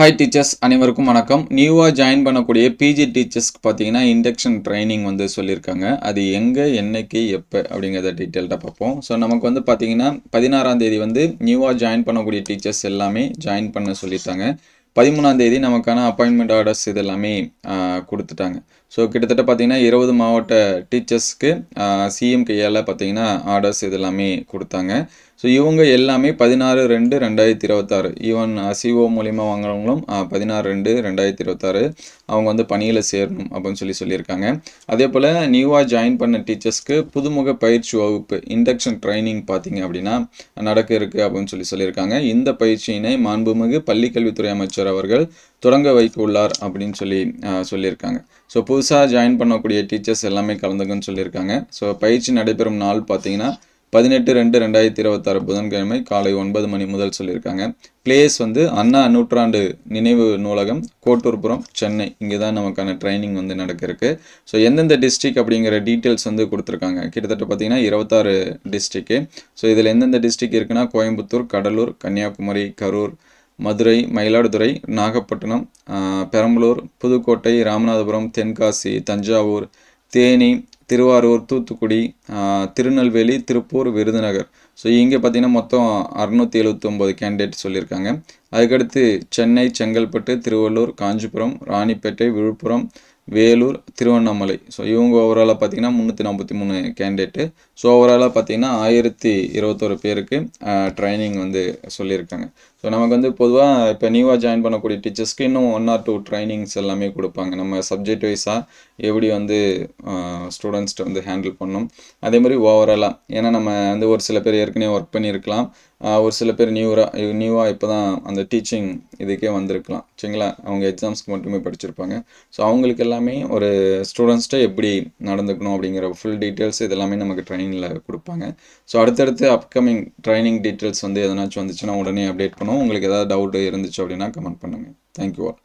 Hi teachers அனைவருக்கும் வணக்கம். நியூவாக ஜாயின் பண்ணக்கூடிய பிஜி டீச்சர்ஸ்க்கு பார்த்தீங்கன்னா இண்டக்ஷன் ட்ரைனிங் வந்து சொல்லியிருக்காங்க. அது எங்கே என்னைக்கு எப்போ அப்படிங்கிறத டீட்டெயில்டாக பார்ப்போம். ஸோ நமக்கு வந்து பார்த்தீங்கன்னா பதினாறாம் தேதி வந்து நியூவாக ஜாயின் பண்ணக்கூடிய டீச்சர்ஸ் எல்லாமே ஜாயின் பண்ண சொல்லியிருக்காங்க. பதிமூணாம் தேதி நமக்கான அப்பாயின்மெண்ட் ஆர்டர்ஸ் இது எல்லாமே கொடுத்துட்டாங்க. ஸோ கிட்டத்தட்ட பார்த்தீங்கன்னா இருபது மாவட்ட டீச்சர்ஸ்க்கு சிஎம் கையால் பார்த்தீங்கன்னா ஆர்டர்ஸ் இது எல்லாமே கொடுத்தாங்க. ஸோ இவங்க எல்லாமே பதினாறு ரெண்டு ரெண்டாயிரத்தி இருபத்தாறு. ஈவன் சிஓ மூலிமா வாங்குறவங்களும் பதினாறு ரெண்டு ரெண்டாயிரத்தி இருபத்தாறு அவங்க வந்து பணியில் சேரணும் அப்படின்னு சொல்லி சொல்லியிருக்காங்க. அதே போல் நியூவாக ஜாயின் பண்ண டீச்சர்ஸ்க்கு புதுமுக பயிற்சி வகுப்பு இண்டக்ஷன் ட்ரைனிங் பார்த்தீங்க அப்படின்னா நடக்க இருக்குது அப்படின்னு சொல்லி சொல்லியிருக்காங்க. இந்த பயிற்சியினை மாண்புமிகு பள்ளிக்கல்வித்துறை அமைச்சர் அவர்கள் தொடங்க வைக்க உள்ளார் அப்படின்னு சொல்லி சொல்லியிருக்காங்க. ஸோ புதுசாக ஜாயின் பண்ணக்கூடிய டீச்சர்ஸ் எல்லாமே கலந்துக்குன்னு சொல்லியிருக்காங்க. ஸோ பயிற்சி நடைபெறும் நாள் பார்த்தீங்கன்னா பதினெட்டு ரெண்டு ரெண்டாயிரத்தி இருபத்தாறு புதன்கிழமை காலை ஒன்பது மணி முதல் சொல்லியிருக்காங்க. பிளேஸ் வந்து அண்ணா நூற்றாண்டு நினைவு நூலகம் கோட்டூர்புரம் சென்னை. இங்கே தான் நமக்கான ட்ரைனிங் வந்து நடக்க இருக்கு ஸோ எந்தெந்த டிஸ்ட்ரிக் அப்படிங்கிற டீட்டெயில்ஸ் வந்து கொடுத்துருக்காங்க. கிட்டத்தட்ட பார்த்தீங்கன்னா இருபத்தாறு டிஸ்ட்ரிக்கு ஸோ இதில் எந்தெந்த டிஸ்ட்ரிக் இருக்குன்னா கோயம்புத்தூர் கடலூர் கன்னியாகுமரி கரூர் மதுரை மயிலாடுதுறை நாகப்பட்டினம் பெரம்பலூர் புதுக்கோட்டை ராமநாதபுரம் தென்காசி தஞ்சாவூர் தேனி திருவாரூர் தூத்துக்குடி திருநெல்வேலி திருப்பூர் விருதுநகர். ஸோ இங்கே பார்த்தீங்கன்னா மொத்தம் அறுநூற்றி எழுபத்தொம்போது கேண்டிடேட் சொல்லியிருக்காங்க. அதுக்கடுத்து சென்னை செங்கல்பட்டு திருவள்ளூர் காஞ்சிபுரம் ராணிப்பேட்டை விழுப்புரம் வேலூர் திருவண்ணாமலை. ஸோ இவங்க ஓவராலாக பார்த்தீங்கன்னா முந்நூற்றி நாற்பத்தி மூணு கேண்டிடேட்டு ஸோ ஓவராலாக பார்த்தீங்கன்னா ஆயிரத்தி இருபத்தொரு பேருக்கு ட்ரைனிங் வந்து சொல்லியிருக்காங்க. ஸோ நமக்கு வந்து பொதுவாக இப்போ நியூவாக ஜாயின் பண்ணக்கூடிய டீச்சர்ஸ்க்கு இன்னும் ஒன் ஆர் டூ ட்ரைனிங்ஸ் எல்லாமே கொடுப்பாங்க. நம்ம சப்ஜெக்ட் வைஸாக எப்படி வந்து ஸ்டூடெண்ட்ஸ்கிட்ட வந்து ஹேண்டில் பண்ணணும். அதே மாதிரி ஓவராலாக ஏன்னா நம்ம வந்து ஒரு சில பேர் ஏற்கனவே ஒர்க் பண்ணியிருக்கலாம். ஒரு சில பேர் நியூராக நியூவாக இப்போ தான் அந்த டீச்சிங் இதுக்கே வந்திருக்கலாம். சரிங்களா? அவங்க எக்ஸாம்ஸ்க்கு மட்டுமே படிச்சிருப்பாங்க. ஸோ அவங்களுக்கு எல்லாமே ஒரு ஸ்டூடெண்ட்ஸ்கிட்ட எப்படி நடந்துக்கணும் அப்படிங்கிற ஃபுல் டீட்டெயில்ஸ் இதெல்லாமே நமக்கு ட்ரைனிங்கில் கொடுப்பாங்க. ஸோ அடுத்தடுத்து அப்கமிங் ட்ரைனிங் டீட்டெயில்ஸ் வந்து எதனாச்சும் வந்துச்சுன்னா உடனே அப்டேட் பண்ணுவோம். உங்களுக்கு ஏதாவது டவுட் இருந்துச்சு அப்படின்னா கமெண்ட் பண்ணுங்கள் தேங்க்யூ ஆல்